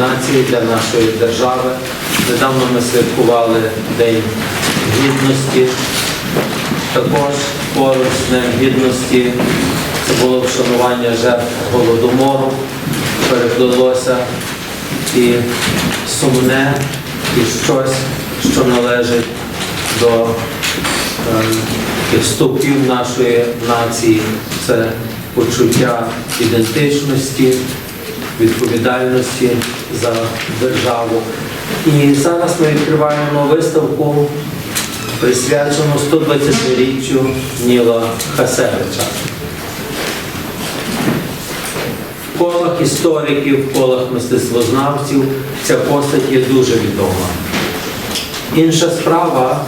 нації, для нашої держави. Недавно ми святкували День Гідності. Також поруч Днем Гідності це було вшанування жертв Голодомору, переплилося і сумне, і щось, що належить до е, тих стовпів нашої нації, це почуття ідентичності, відповідальності за державу. І зараз ми відкриваємо виставку, присвячену 120-річчю Ніла Хасевича. В колах істориків, в колах мистецтвознавців ця постать є дуже відома. Інша справа,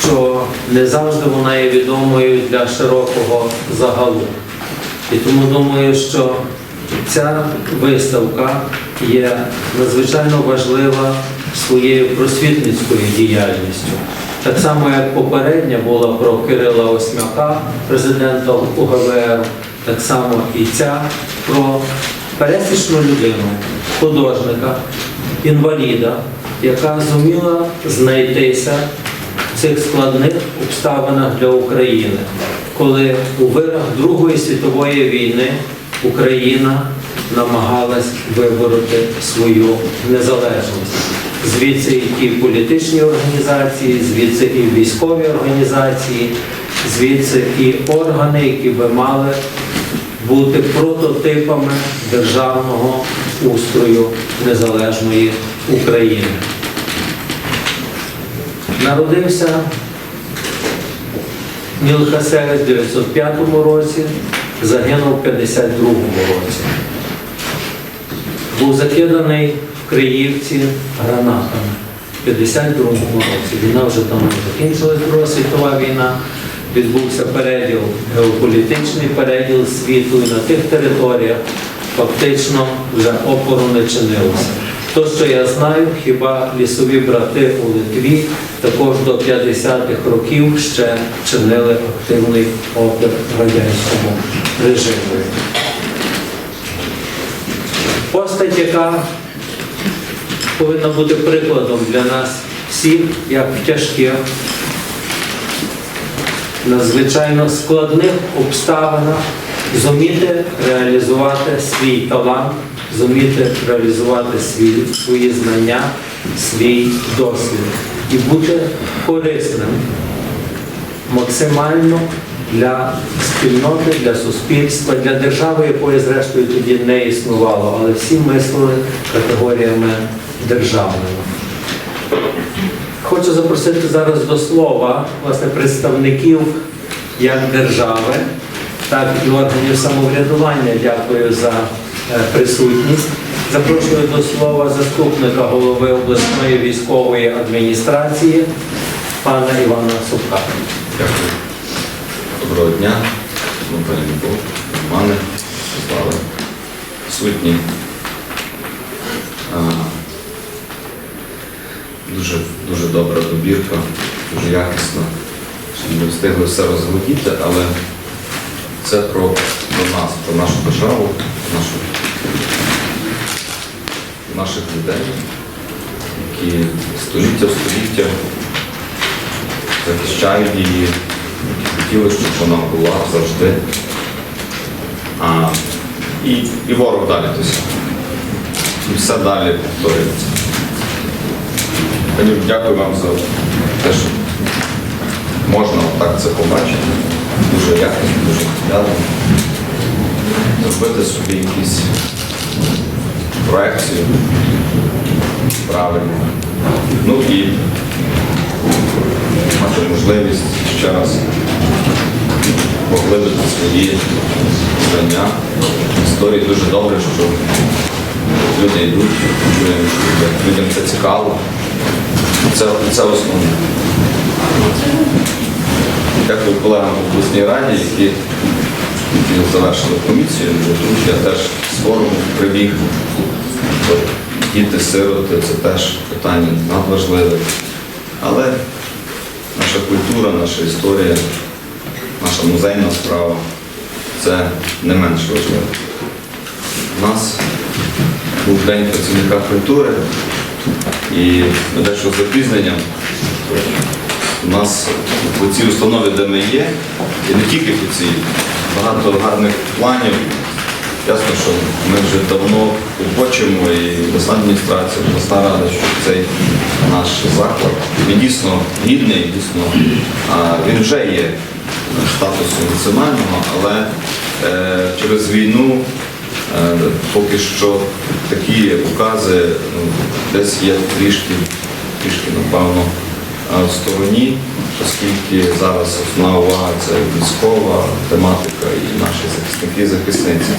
що не завжди вона є відомою для широкого загалу. І тому думаю, що ця виставка є надзвичайно важлива своєю просвітницькою діяльністю. Так само, як попередня була про Кирила Осьмяка, президента УГВР, так само і ця про пересічну людину, художника, інваліда, яка зуміла знайтися в цих складних обставинах для України, коли у вирах Другої світової війни Україна намагалась вибороти свою незалежність. Звідси і політичні організації, звідси і військові організації, звідси і органи, які би мали бути прототипами державного устрою незалежної України. Народився Ніл Хасевич в 905 році, загинув в 52 році. Був закиданий в Криївці гранатами в 52-му році. Війна вже там закінчилась Друга світова війна. Відбувся переділ, геополітичний переділ світу і на тих територіях фактично вже опору не чинилося. То, що я знаю, хіба лісові брати у Литві також до 50-х років ще чинили активний опір радянському режиму. Постать, яка повинна бути прикладом для нас всіх, як в тяжких, надзвичайно складних обставинах зуміти реалізувати свій талант, зуміти реалізувати свій, свої знання, свій досвід і бути корисним максимально для спільноти, для суспільства, для держави, якої зрештою тоді не існувало, але всі мислили категоріями державними. Хочу запросити зараз до слова власне представників як держави, так і органів самоврядування. Дякую за присутність. Запрошую до слова заступника голови обласної військової адміністрації пана Івана Супка. Дякую. Доброго дня, пані Любов, Романе, Слава, сутні. Дуже, дуже добра добірка, дуже якісна. Не встигли все розглядіти, але це про, про нас, про нашу державу, про нашу, наших людей, які століття в століття захищають її, які хотіли, щоб вона була завжди. А, і, і ворог далі тисне. І все далі повторюється. Пані, дякую вам за те, що можна так це побачити. Дуже якісно, дуже наглядно. Зробити собі якісь проекцію правильно. Ну і мати можливість ще раз поглибити свої знання. Історії дуже добре, що люди йдуть, людям це цікаво. Це, це основне. Дякую колегам в обласній раді, які, які завершили комісію. Що я теж з форуму прибіг Діти-сироти це теж питання надважливе. Але наша культура, наша історія, наша музейна справа це не менш важливо. У нас був День працівника культури, і дещо з запізненням. У нас у цій установі, де ми є, і не тільки по цій, багато гарних планів. Ясно, що ми вже давно хочемо і обласна адміністрація, обласна рада, що цей наш заклад він дійсно гідний, дійсно він вже є статусу національного, але е, через війну е, поки що такі укази ну, десь є трішки, трішки, напевно, е, в стороні, оскільки зараз основна увага це військова тематика і наші захисники і захисниці.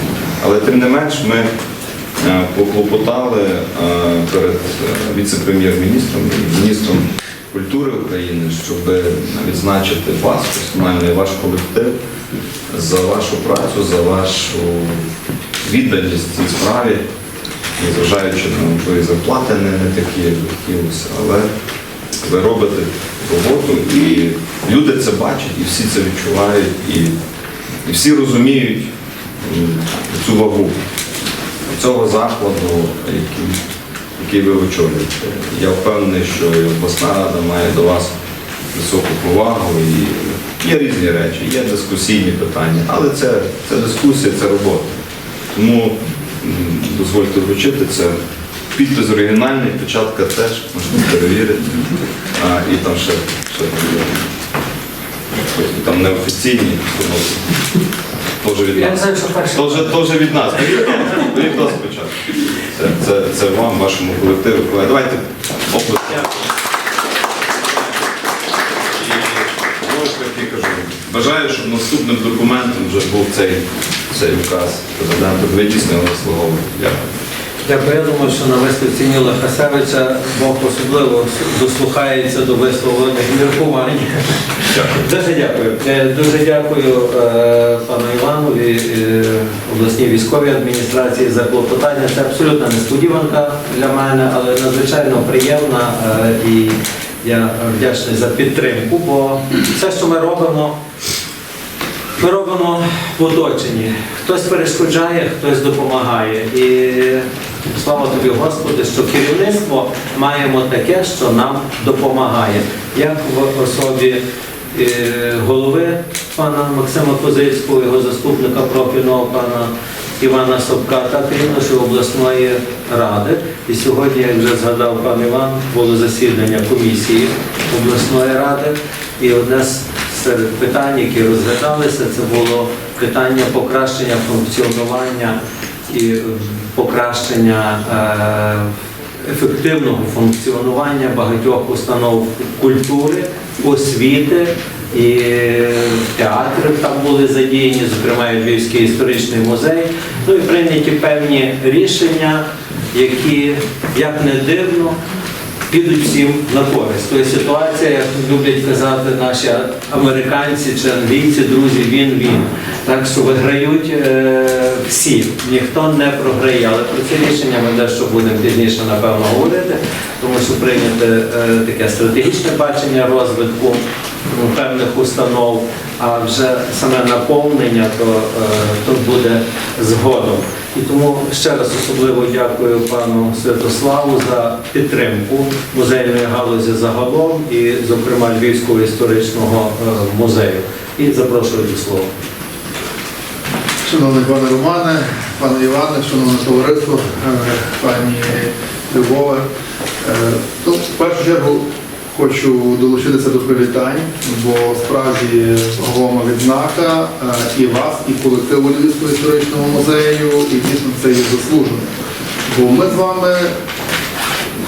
Але тим не менш ми е, поклопотали е, перед е, віце-прем'єр-міністром і міністром культури України, щоб відзначити вас персонально і ваш колектив за вашу працю, за вашу відданість цій справі, незважаючи на ви зарплати не, такі, як хотілося, але ви робите роботу і люди це бачать, і всі це відчувають, і, і всі розуміють цю вагу цього закладу, який, який ви очолюєте. Я впевнений, що і обласна рада має до вас високу повагу і є різні речі, є дискусійні питання, але це, це дискусія, це робота. Тому дозвольте вручити це. Підпис оригінальний, печатка теж, можна перевірити. А, і там ще, ще там там неофіційні, теж від нас. Теж, від нас. Беріть нас спочатку. Це, це, це вам, вашому колективу. Давайте оплески. І ж таки кажу, бажаю, щоб наступним документом вже був цей, цей указ президента. Ви дійсно його заслуговуєте. Дякую. Дякую. Я думаю, що на виставці Ніла Хасевича Бог особливо дослухається до висловлених міркувань. Дякую. Дуже дякую. Е, Дуже дякую е, пану Іванові, е, обласній військовій адміністрації за клопотання. Це абсолютна несподіванка для мене, але надзвичайно приємна е, і я вдячний за підтримку, бо все, що ми робимо, ми робимо в оточенні. Хтось перешкоджає, хтось допомагає. І слава тобі, Господи, що керівництво маємо таке, що нам допомагає. Як в особі е, голови пана Максима Козицького, його заступника профільного пана Івана Собка, так і нашої обласної ради. І сьогодні, як вже згадав пан Іван, було засідання комісії обласної ради. І одне з серед питань, які розглядалися, це було питання покращення функціонування і е, покращення е, ефективного функціонування багатьох установ культури, освіти і театри там були задіяні, зокрема і Львівський історичний музей. Ну і прийняті певні рішення, які, як не дивно, підуть всім на користь. Тобто ситуація, як люблять казати наші американці чи англійці, друзі, він він. Так що виграють е, всі, ніхто не програє. Але про це рішення ми дещо будемо пізніше, напевно, говорити, тому що прийняте е, таке стратегічне бачення розвитку ну, певних установ, а вже саме наповнення то, е, то буде згодом. І тому ще раз особливо дякую пану Святославу за підтримку музейної галузі загалом і, зокрема, Львівського історичного е, музею. І запрошую до слова. Шановний пане Романе, пане Іване, шановне товариство, е, пані Любове. Ну, в першу чергу хочу долучитися до привітань, бо справді вагома відзнака е, і вас, і колективу Львівського історичного музею, і дійсно це є заслужено. Бо ми з вами,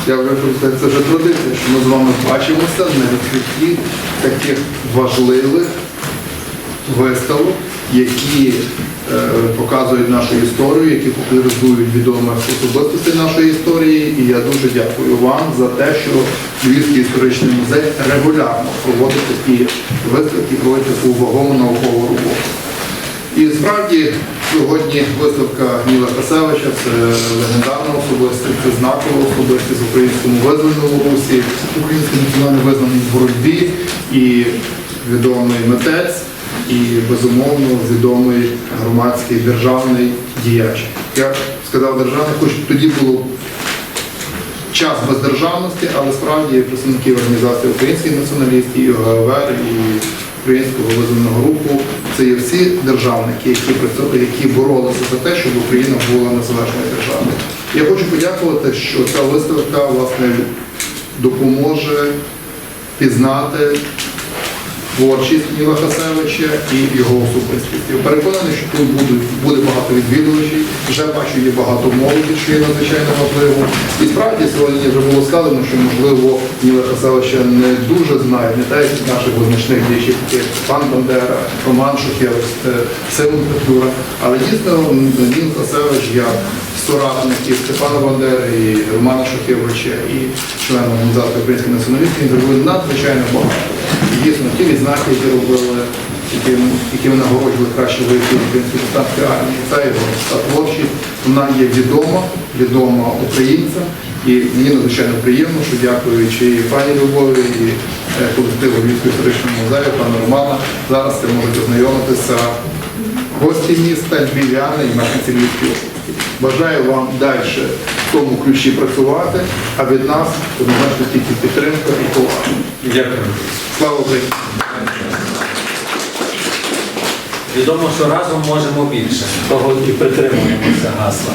я вже сказати, це вже традиція, що ми з вами бачимося на відкритті таких важливих виставок, які е, показують нашу історію, які популяризують відомих особистостей нашої історії. І я дуже дякую вам за те, що Львівський історичний музей регулярно проводить такі виставки, проводить таку вагому наукову роботу. І справді сьогодні виставка Ніла Касевича це легендарна особистість, це знакова особистість в українському визвольному русі, український національно визнаний в боротьбі і відомий митець, і безумовно відомий громадський державний діяч. Я сказав державний, хоч тоді було час бездержавності, але справді представники організації українських націоналістів, і ОГВР, і Українського визвольного руху це є всі державники, які які боролися за те, щоб Україна була незалежною державою. Я хочу подякувати, що ця виставка власне допоможе пізнати творчість Ніла Хасевича і його особистість. Переконаний, що тут будуть, буде багато відвідувачів, вже бачу, є багато молоді, що є надзвичайно важливо. І справді сьогодні вже було сказано, що можливо Ніла Хасевича не дуже знають, не те, як наших визначних діячів, як пан Бандера, Роман Шухевич, е, Симон Петлюра. Але дійсно Ніл Хасевич як соратників Степана Бандери і Романа Шухевича і члена організації українських націоналістів він зробили надзвичайно багато. Дійсно ті відзнаки, які робили, які, які нагороджували краще вояків української повстанської армії, це його та творчість, вона є відома, відома українцям. І мені надзвичайно приємно, що дякуючи і пані Любові, і е, колективу Львівського історичного музею, пана Романа, зараз ви можете ознайомитися гості міста, львів'яни і мешканці Львівської області. Бажаю вам далі в тому ключі працювати, а від нас однозначно тільки підтримка і повага. Дякую. Слава Україні! Відомо, що разом можемо більше. Того і притримуємося гасла.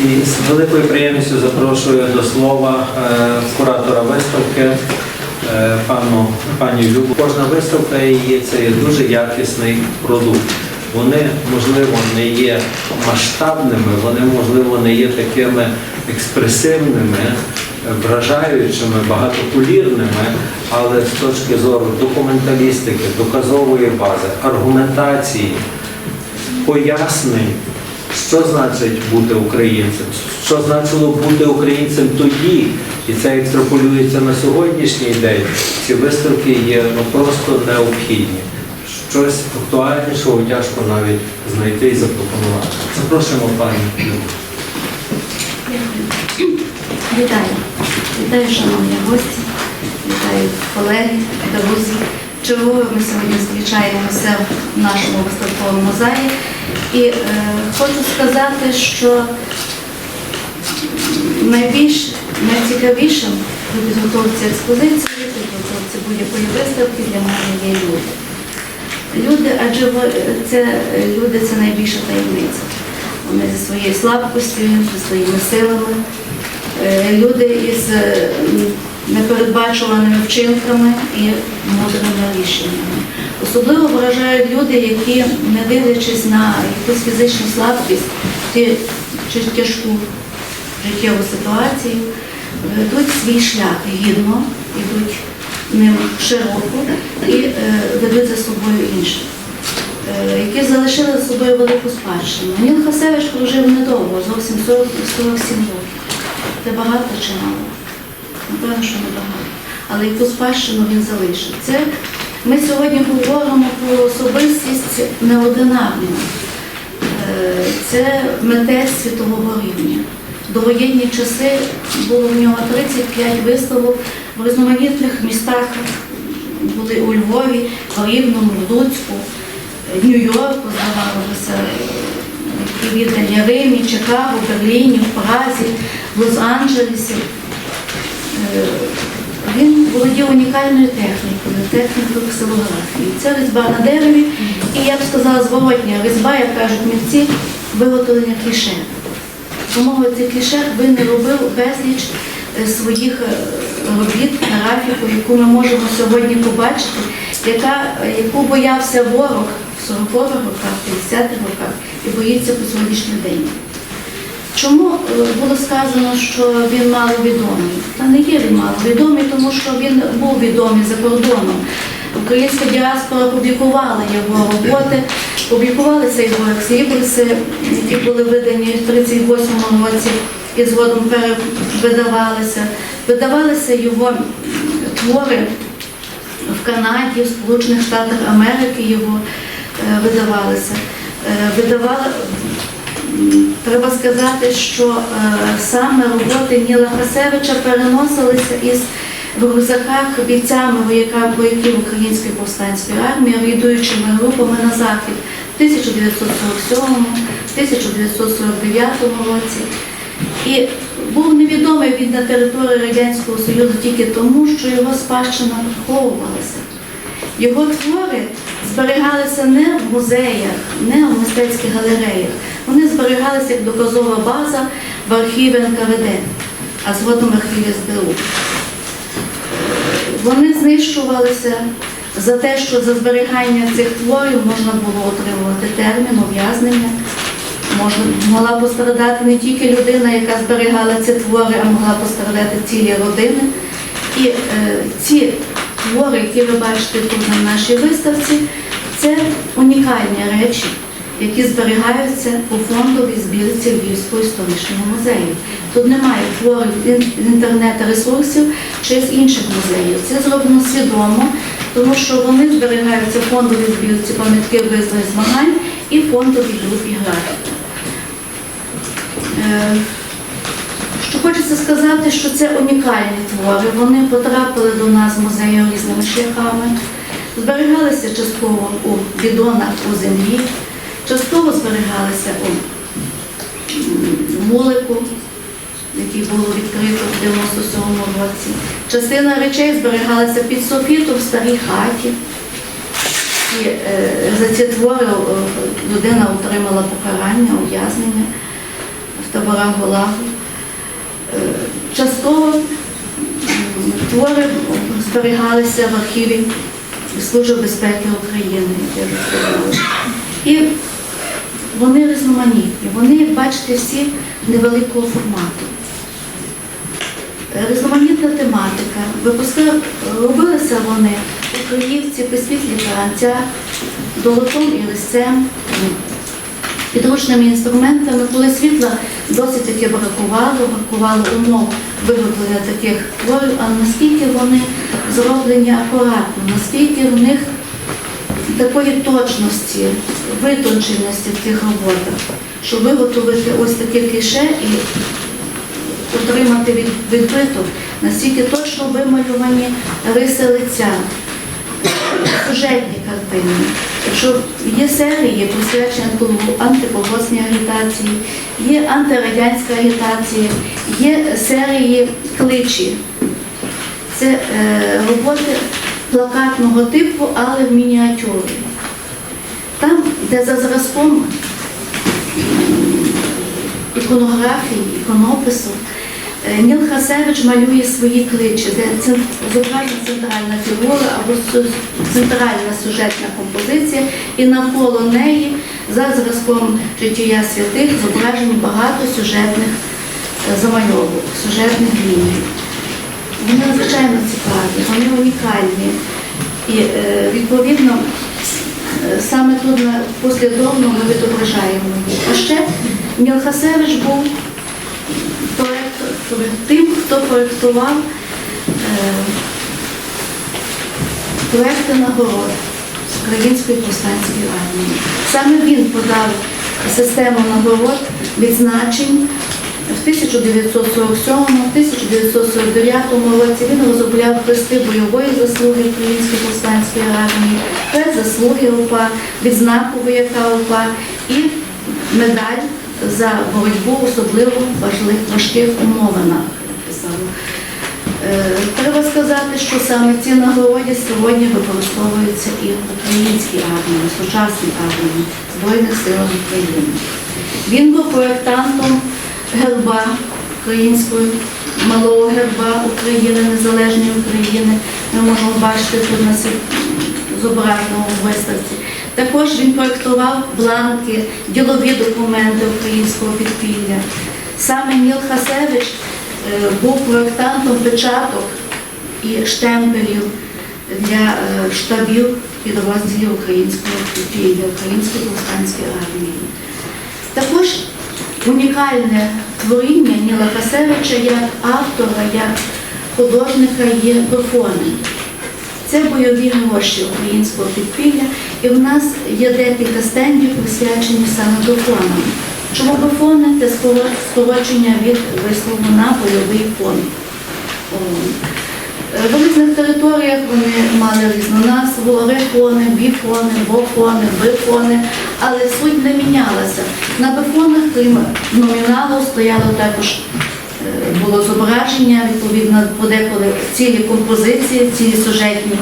І з великою приємністю запрошую до слова е, куратора виставки е, пану, пані Любу. Кожна виставка її це є дуже якісний продукт. Вони, можливо, не є масштабними, вони, можливо, не є такими експресивними, вражаючими, багатокулірними, але з точки зору документалістики, доказової бази, аргументації, пояснень, що значить бути українцем, що значило бути українцем тоді, і це екстраполюється на сьогоднішній день. Ці виставки є ну, просто необхідні. Щось актуальнішого тяжко навіть знайти і запропонувати. Запрошуємо пані Вітаю. Вітаю, шановні гості, вітаю колеги, друзі. Чергове ми сьогодні зустрічаємося в нашому виставковому залі. І е, хочу сказати, що найбільш найцікавішим при підготовці експозиції, підготовці будь-якої виставки для мене є люди. Люди, адже це люди це найбільша таємниця. Вони зі своєю слабкістю, зі своїми силами, Е, люди із е, непередбачуваними вчинками і мудрими рішеннями. Особливо вражають люди, які, не дивлячись на якусь фізичну слабкість чи тяжку життєву ситуацію, ведуть свій шлях гідно, йдуть ним широко і е, ведуть за собою інших. е, Які залишили за собою велику спадщину. Ніл Хасевич прожив недовго, зовсім 40 47 років. Це багато чи мало? Напевно, що не багато. Але яку спадщину він залишив. Це ми сьогодні говоримо про особистість неординарну. Е, Це митець світового рівня. Довоєнні часи було в нього 35 виставок в різноманітних містах. Були у Львові, в Рівному, Луцьку, Нью-Йорку, здавалося, і віддані Римі, Чикаго, Берліні, в Празі, в Лос-Анджелесі. Е, Він володів унікальною технікою, технікою ксилографії. Це різьба на дереві, і я б сказала, зворотня різьба, як кажуть митці, виготовлення кліше. Допомогою цих клішер він не робив безліч е, своїх е, робіт, графіку, яку ми можемо сьогодні побачити, яка, яку боявся ворог в 40-х роках, 50-х роках і боїться по сьогоднішній день. Чому е, було сказано, що він маловідомий? Та не є він маловідомий, тому що він був відомий за кордоном. Українська діаспора публікувала його роботи, публікувалися його екслібриси, які були видані в 38-му році і згодом перевидавалися. Видавалися його твори в Канаді, в Сполучених Штатах Америки його е, видавалися. Е, Видавали, треба сказати, що е, саме роботи Ніла Хасевича переносилися із в рюкзаках бійцями вояків Української повстанської армії, рейдуючими групами на захід в 1947 1949 році. І був невідомий він на території Радянського Союзу тільки тому, що його спадщина приховувалася. Його твори зберігалися не в музеях, не в мистецьких галереях. Вони зберігалися як доказова база в архіві НКВД, а згодом в архіві СБУ. Вони знищувалися за те, що за зберігання цих творів можна було отримувати термін ув'язнення. Могла пострадати не тільки людина, яка зберігала ці твори, а могла пострадати цілі родини. І е, ці твори, які ви бачите тут на нашій виставці, це унікальні речі, які зберігаються у фондовій збірці Львівського історичного музею. Тут немає творів ін- інтернет-ресурсів чи з інших музеїв. Це зроблено свідомо, тому що вони зберігаються в фондовій збірці пам'ятки визваних змагань і фондовій групі графіки. Е, Що хочеться сказати, що це унікальні твори. Вони потрапили до нас з музею різними шляхами, зберігалися частково у бідонах у землі, частково зберігалися у вулику, який було відкрито в 97-му році. Частина речей зберігалася під софітом в старій хаті. І е, за ці твори е, людина отримала покарання, ув'язнення в таборах Голагу. Е, Частково твори зберігалися в архіві Служби безпеки України, як я вже. І вони різноманітні. Вони, як бачите, всі невеликого формату. Е, Різноманітна тематика. Випуска робилися вони у Криївці, Писвітлі Таранця, долотом і листем, підручними інструментами, коли світла досить таки бракувало, бракувало умов виготовлення таких творів, а наскільки вони зроблені акуратно, наскільки в них такої точності, витонченості в цих роботах, щоб виготовити ось таке кліше і отримати від, відбиток, настільки точно вималювані риси лиця, сюжетні картини. Якщо є серії, присвячені антиколгосній агітації, є антирадянська агітація, є серії кличі. Це е, роботи плакатного типу, але в мініатюрі. Там, де за зразком іконографії, іконопису, е, Ніл Хасевич малює свої кличі, де зображена центральна фігура або центральна сюжетна композиція, і навколо неї за зразком життя святих зображені багато сюжетних е, замальовок, сюжетних ліній. Вони надзвичайно цікаві, вони унікальні. І е, відповідно е, саме тут послідовно ми відображаємо їх. А ще Мілхасевич був проект- тим, хто проєктував проекти нагород з Української повстанської армії. Саме він подав систему нагород відзначень в 1947-1949 році. Він розробляв хрести бойової заслуги Української повстанської армії, хрест заслуги УПА, відзнаку вояка УПА і медаль за боротьбу особливо важких умовинах. Е, Треба сказати, що саме ці нагороди сьогодні використовуються і в українській армії, в сучасній армії Збройних сил України. Він був проєктантом герба української, малого герба України, Незалежної України. Ми можемо бачити тут на зображеному виставці. Також він проєктував бланки, ділові документи українського підпілля. Саме Ніл Хасевич був проєктантом печаток і штемпелів для е, штабів підрозділів українського підпілля, Української повстанської армії. Також унікальне творіння Ніла Хасевича як автора, як художника є дофони. Це бойові гроші українського підпілля, і в нас є декілька стендів, присвячені саме дофонам. БФОни? Це скоро- скорочення від вислову на бойовий фонд. ООН. Е, В різних територіях вони мали різну назву, рефони, біфони, бофони, бифони, але суть не мінялася. На бифонах, крім номіналу, стояло також е, було зображення, відповідно, подеколи цілі композиції, цілі сюжетні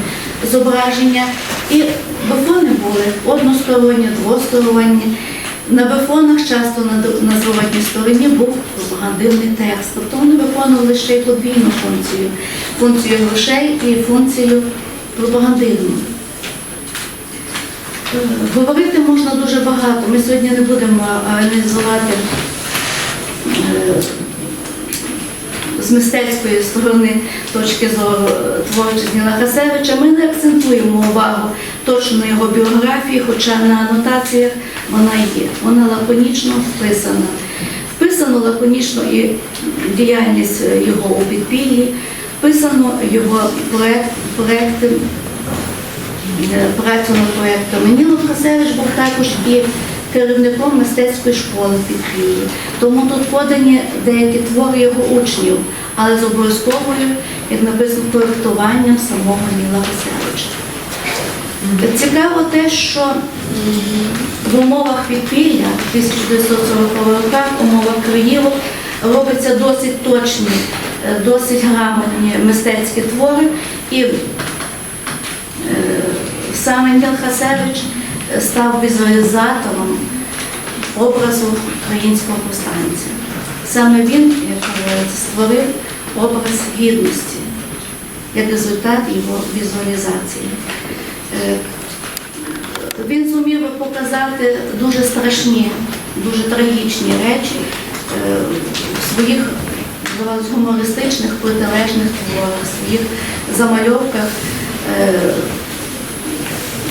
зображення. І бифони були односторонні, двосторонні. На бифонах часто на, зворотній стороні був пропагандивний текст. Тобто вони виконували ще й подвійну функцію. Функцію грошей і функцію пропагандизму. Е, Говорити можна дуже багато. Ми сьогодні не будемо аналізувати е, з мистецької сторони точки зору е, творчості Ніла Хасевича. Ми не акцентуємо увагу точно його біографії, хоча на анотаціях вона є. Вона лаконічно вписана. Вписано лаконічно і діяльність його у підпіллі, вписано його проект, проекти е, працю над проєктами. Ніл Хасевич був також і керівником мистецької школи в підпіллі. Тому тут подані деякі твори його учнів, але з обов'язковою, як написано, проєктуванням самого Ніла Хасевича. Цікаво те, що в умовах підпілля 1940 роках, в умовах Криївок, робиться досить точні, е, досить грамотні мистецькі твори. І е, саме Ніл Хасевич е, став візуалізатором образу українського повстанця. Саме він, як говориться, створив образ гідності як результат його візуалізації. Е, Він зумів показати дуже страшні, дуже трагічні речі е, в своїх гумористичних протилежних творах, своїх замальовках. Е,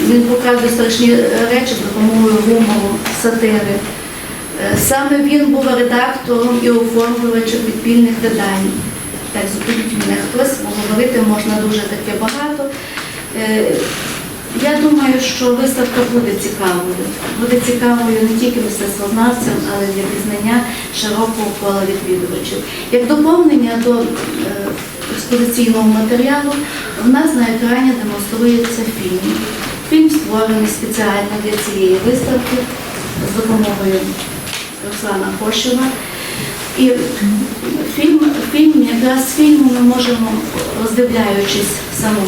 Він показує страшні речі з допомогою гумору, сатири. Саме він був редактором і оформлювачем підпільних видань. Так, зупиніть мене хтось, говорити можна дуже таке багато. Я думаю, що виставка буде цікавою. Буде цікавою не тільки мистецтвознавцям, але й для пізнання широкого кола відвідувачів. Як доповнення до е, експозиційного матеріалу, в нас на екрані демонструється фільм. Фільм створений спеціально для цієї виставки з допомогою Руслана Кошева. І фільм, фільм, якраз фільму ми можемо, роздивляючись саму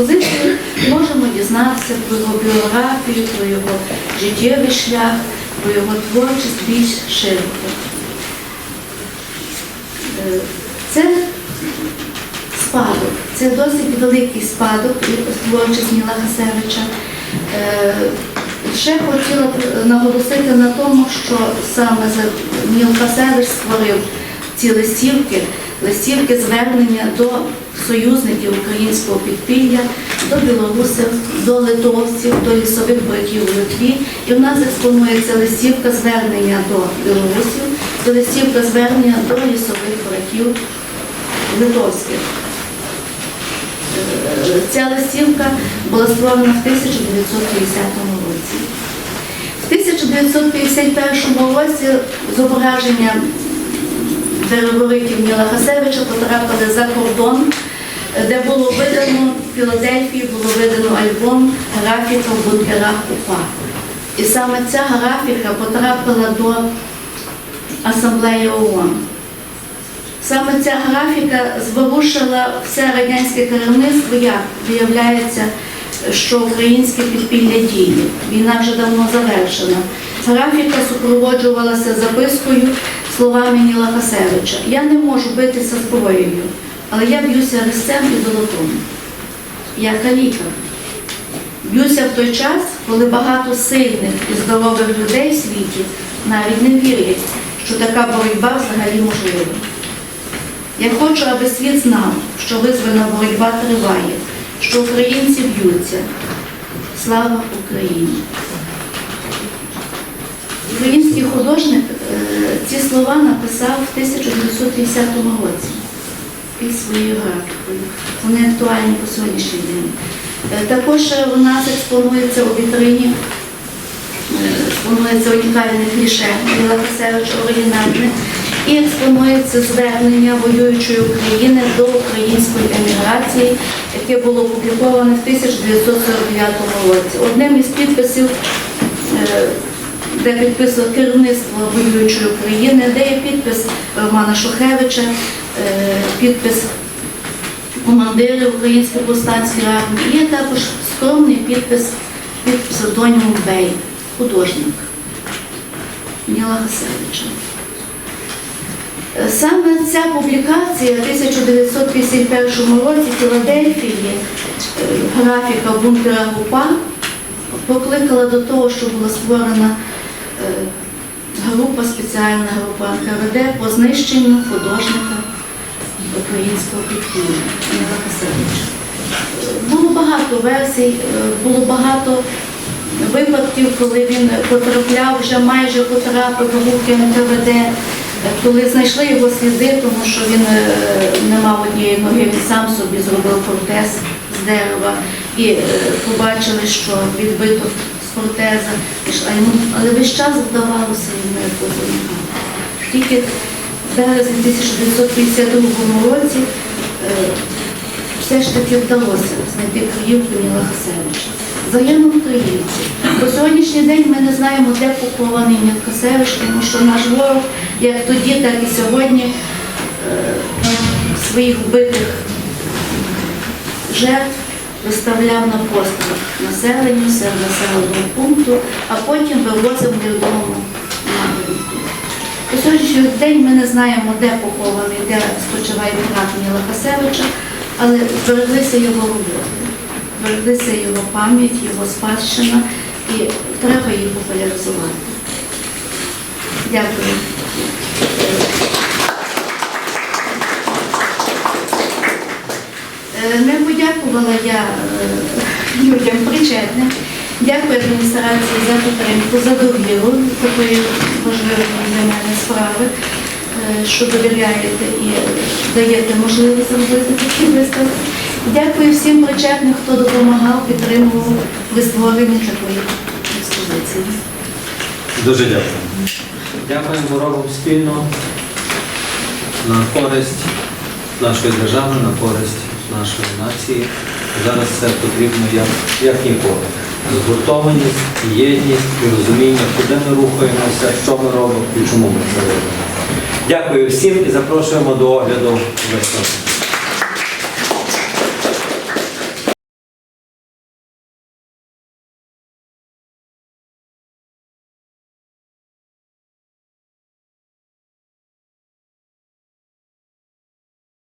експозицію, можемо дізнатися про його біографію, про його життєвий шлях, про його творчість більш широко. Е, Це спадок, це досить великий спадок творчість Ніла Хасевича. Е, Ще хотіла б наголосити на тому, що саме Ніл Хасевич створив ці листівки, листівки звернення до союзників українського підпілля, до білорусів, до литовців, до лісових братів у Литві. І в нас експонується листівка звернення до білорусів, і листівка звернення до лісових братів литовських. Е, Ця листівка була створена в 1950 році. В 1951 році зображення деревовиків Хасевича потрапили за кордон, де було видано в Філадельфії було видано альбом Графіка в бункерах УПА. І саме ця графіка потрапила до асамблеї ООН. Саме ця графіка зворушила все радянське керівництво, як виявляється, що українське підпілля діє. Війна вже давно завершена. Графіка супроводжувалася запискою словами Ніла Хасевича. Я не можу битися зброєю, але я б'юся резцем і долотом. Я каліка. Б'юся в той час, коли багато сильних і здорових людей в світі навіть не вірять, що така боротьба взагалі можлива. Я хочу, аби світ знав, що визвана боротьба триває, що українці б'ються. Слава Україні! Український художник е, ці слова написав в 1950 році під своєю графікою. Вони актуальні по сьогоднішній день. Е, Також у нас експонується у вітрині е, експонується унікальне кліше Міла Касевича оригінальне і експонується звернення воюючої України до української еміграції, яке було опубліковане в 1949 році. Одним із підписів де підписує керівництво воюючої України, де є підпис Романа Шухевича, е, підпис командира Української повстанської армії, є також скромний підпис під псевдонімом Бей, художник Ніла Гасевича. Саме ця публікація в 1951 році в Філадельфії е, графіка бункера Гупа покликала до того, що була створена група, спеціальна група НКВД по знищенню художника українського культури Ніла Касевича. Е, Було багато версій, е, було багато випадків, коли він потрапляв, вже майже потрапив в руки НКВД, е, коли знайшли його сліди, тому що він е, не мав однієї ноги, він сам собі зробив протез з дерева і е, побачили, що відбито з протеза, І ж- а йому- але весь час вдавалося йому уникати. Тільки в березні 1952 році е, все ж таки вдалося знайти криївку Ніла Хасевича. Загинув українці. По сьогоднішній день ми не знаємо, де похований Ніл тому що наш ворог, як тоді, так і сьогодні, е, своїх вбитих жертв виставляв на пострах населенню, серед населеного пункту, а потім вивозив невідому напрямку. По сьогоднішній день ми не знаємо, де похований, де спочиває брат Ніла але збереглися його роботи, збереглися його пам'ять, його спадщина, і треба їх популяризувати. Дякую. Не подякувала я е, людям причетним. Дякую адміністрації за підтримку, за довіру такої важливої для мене справи, е, що довіряєте і даєте можливість зробити такі виставки. Дякую всім причетним, хто допомагав, підтримував при створенні такої експозиції. Дуже дякую. Дякуємо, робимо спільно на користь нашої держави, на користь нашої нації. Зараз це потрібно як, як ніколи. Згуртованість, єдність і розуміння, куди ми рухаємося, що ми робимо і чому ми це робимо. Дякую всім і запрошуємо до огляду виставки.